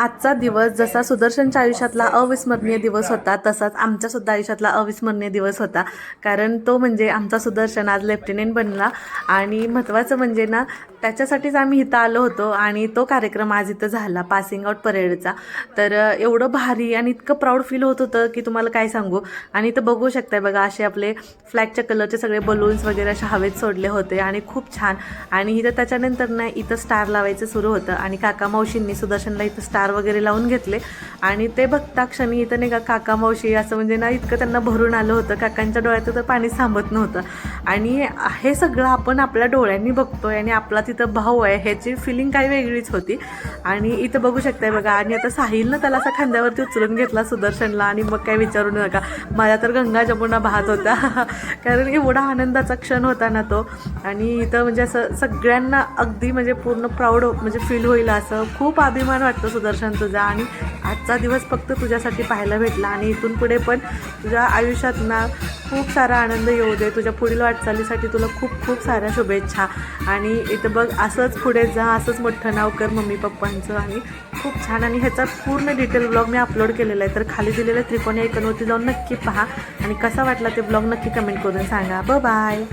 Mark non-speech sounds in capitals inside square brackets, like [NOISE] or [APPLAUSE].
आजचा दिवस जसा सुदर्शनच्या आयुष्यातला अविस्मरणीय दिवस होता तसाच आमच्यासुद्धा आयुष्यातला अविस्मरणीय दिवस होता. कारण तो म्हणजे आमचा सुदर्शन आज लेफ्टनंट बनला. आणि महत्त्वाचं म्हणजे ना त्याच्यासाठीच आम्ही इथं आलो होतो आणि तो कार्यक्रम आज इथं झाला पासिंग आउट परेडचा तर एवढं भारी आणि इतकं प्राऊड फील होत होतं की तुम्हाला काय सांगू? आणि इथं बघू शकताय बघा असे आपले फ्लॅगच्या कलरचे सगळे बलून्स वगैरे असे हवेत सोडले होते आणि खूप छान. आणि इथं त्याच्यानंतर ना इथं स्टार लावायचं सुरू होतं आणि काका मावशींनी सुदर्शनला इथं स्टार वगैरे लावून घेतले. आणि ते बघता क्षणी इथं नाही का काका मावशी असं म्हणजे ना इतकं त्यांना भरून आलं होतं. काकांच्या डोळ्यात तर पाणी थांबत नव्हतं. आणि हे सगळं आपण आपल्या डोळ्यांनी बघतोय आणि आपला तिथं भाऊ आहे ह्याची फिलिंग काही वेगळीच होती. आणि इथं बघू शकताय बघा आणि आता साहिलनं त्याला असा खांद्यावरती उचलून घेतला सुदर्शनला आणि मग काय विचारू नका. माझ्या तर गंगा जमुना वाहत होता. [LAUGHS] कारण एवढा आनंदाचा क्षण होता ना तो. आणि इथं म्हणजे असं सगळ्यांना अगदी म्हणजे पूर्ण प्राऊड म्हणजे फील होईल असं. खूप अभिमान वाटतो सुदर्शन तुझा. आणि आजचा दिवस फक्त तुझ्यासाठी पाहायला भेटला आणि इथून पुढे पण तुझ्या आयुष्यात ना खूप सारा आनंद येऊ दे. तुझ्या पुढील वाटचालीसाठी तुला खूप खूप साऱ्या शुभेच्छा. आणि इथं बघ असंच पुढे जा असंच मोठं नाव कर मम्मी पप्पांचं. आणि खूप छान. आणि ह्याचा पूर्ण डिटेल ब्लॉग मी अपलोड केलेला आहे. तर खाली दिलेल्या त्रिकोणी ऐकनवरती जाऊन नक्की पहा. आणि कसा वाटला ते ब्लॉग नक्की कमेंट करून सांगा. ब बाय